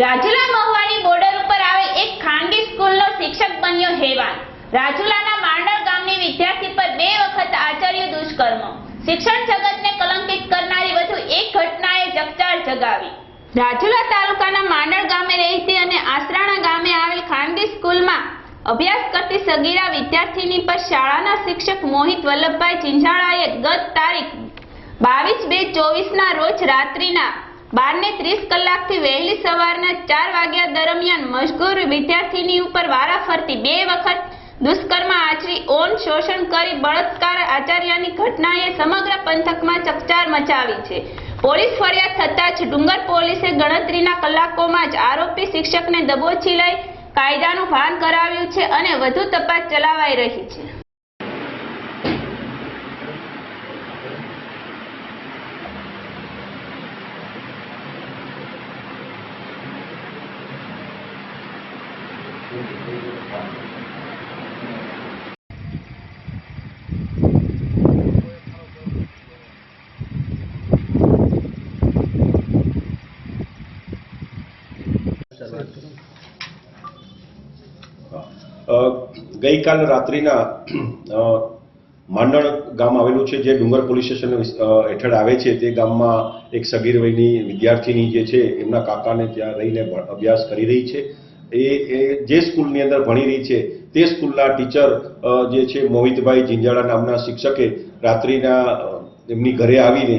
Rajula મહુવાની border ઉપર આવેલ એક ખાનગી સ્કૂલનો શિક્ષક બન્યો હેવાન રાજુલાના માંડળ ગામની વિદ્યાર્થી પર બે વખત આચર્યું દુષ્કર્મ. શિક્ષણ જગતને કલંકિત કરનારી વધુ એક ઘટનાએ ચકચાર જગાવી. રાજુલા તાલુકાના માંડળ ગામે રહેતી અને આસરાણા ગામે આવેલ ખાનગી સ્કૂલમાં અભ્યાસ કરતી સગીરા વિદ્યાર્થીની પર શાળાના શિક્ષક મોહિત વલ્લભભાઈ ચિંઝાળાએ ગત તારીખ બાવીસ બે ચોવીસના રોજ રાત્રિના બાર ને ત્રીસ કલાકથી વહેલી સવારના ચાર વાગ્યા દરમિયાન મજગૂર વિદ્યાર્થીની ઉપર વારાફરતી બે વખત દુષ્કર્મ આચરી, ઓન શોષણ કરી બળાત્કાર આચાર્યની ઘટનાએ સમગ્ર પંથકમાં ચકચાર મચાવી છે. પોલીસ ફરિયાદ થતાં જ ડુંગર પોલીસે ગણતરીના કલાકોમાં જ આરોપી શિક્ષકને દબોચી લઈ કાયદાનું ભાન કરાવ્યું છે અને વધુ તપાસ ચલાવાઈ રહી છે. ગઈકાલ રાત્રિના માંડણ ગામ આવેલું છે, જે ડુંગર પોલીસ સ્ટેશન હેઠળ આવે છે, તે ગામમાં એક સગીર વયની વિદ્યાર્થીની જે છે, એમના કાકાને ત્યાં રહીને અભ્યાસ કરી રહી છે. એ એ જે સ્કૂલની અંદર ભણી રહી છે, તે સ્કૂલના ટીચર જે છે, મોહિતભાઈ જિંજાળા નામના શિક્ષકે રાત્રિના એમની ઘરે આવીને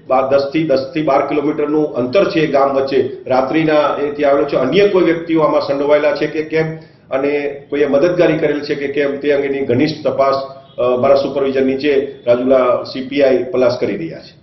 દસથી દસથી બાર કિલોમીટરનું અંતર છે ગામ વચ્ચે. રાત્રિના એ ત્યાં આવેલો છે. અન્ય કોઈ વ્યક્તિઓ આમાં સંડોવાયેલા છે કે કેમ? અને કોઈએ મદદગારી કરેલ છે કે કેમ? તે અંગેની ઘનિષ્ઠ તપાસ મારા સુપરવિઝન નીચે રાજુલા સીપીઆઈ પલાસ કરી રહ્યા છે.